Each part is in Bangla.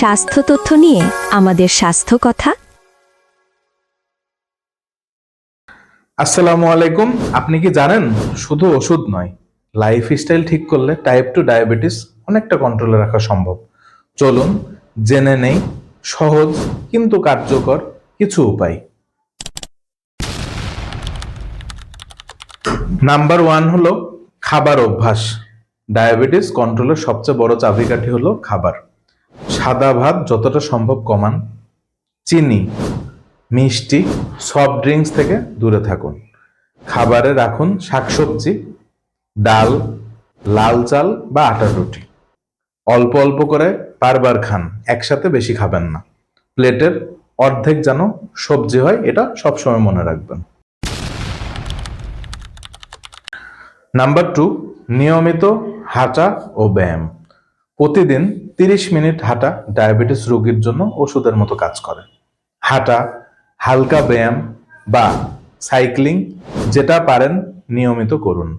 স্বাস্থ্য তথ্য নিয়ে আমাদের স্বাস্থ্য কথা। আসসালামু আলাইকুম। আপনি কি জানেন? শুধু ওষুধ নয় লাইফস্টাইল ঠিক করলে টাইপ টু ডায়াবেটিস অনেকটা কন্ট্রোলে রাখা সম্ভব। চলুন, জেনে নেই, সহজ কিন্তু কার্যকর কিছু উপায়। নাম্বার ওয়ান হলো খাবার অভ্যাস। ডায়াবেটিস কন্ট্রোলের সবচেয়ে বড় চাবিকাঠি হলো খাবার। সাদা ভাত যতটা সম্ভব কমান। চিনি, মিষ্টি সফট ড্রিঙ্কস থেকে দূরে থাকুন। খাবারে রাখুন শাকসবজি, ডাল, লাল চাল বা আটার রুটি। অল্প অল্প করে বারবার খান, একসাথে বেশি খাবেন না। প্লেটের অর্ধেক যেন সবজি হয়, এটা সবসময় মনে রাখবেন। নাম্বার টু নিয়মিত হাঁটা ও ব্যায়াম। প্রতিদিন তিরিশ মিনিট হাঁটা ডায়াবেটিস রোগীর জন্য ওষুধের মতো কাজ করে। হাঁটা, হালকা ব্যায়াম বা সাইক্লিং যেটা পারেন নিয়মিত করুন।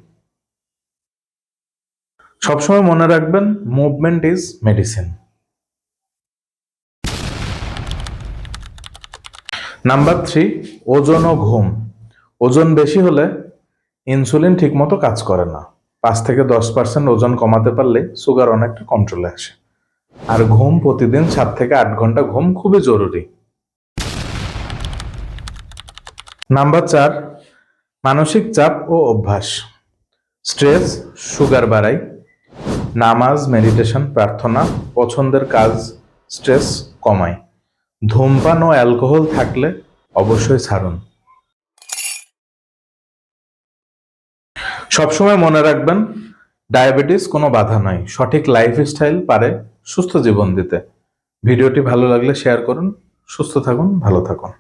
সবসময় মনে রাখবেন movement is medicine number three ওজন ও ঘুম। ওজন বেশি হলে ইনসুলিন ঠিকমতো কাজ করে না। পাঁচ থেকে দশ পার্সেন্ট ওজন কমাতে পারলে সুগার অনেকটা কন্ট্রোলে আসে। আর ঘুম প্রতিদিন সাত থেকে আট ঘণ্টা ঘুম খুবই জরুরি। নাম্বার চার, মানসিক চাপ ও অভ্যাস। স্ট্রেস, সুগার বাড়ায় নামাজ, মেডিটেশন, প্রার্থনা, পছন্দের কাজ, স্ট্রেস কমায় ধূমপান ও অ্যালকোহল থাকলে অবশ্যই ছাড়ুন। সবসময় মনে রাখবেন, ডায়াবেটিস কোনো বাধা নয়। সঠিক লাইফস্টাইল পারে সুস্থ জীবন দিতে। ভিডিওটি ভালো লাগলে শেয়ার করুন। সুস্থ থাকুন, ভালো থাকুন।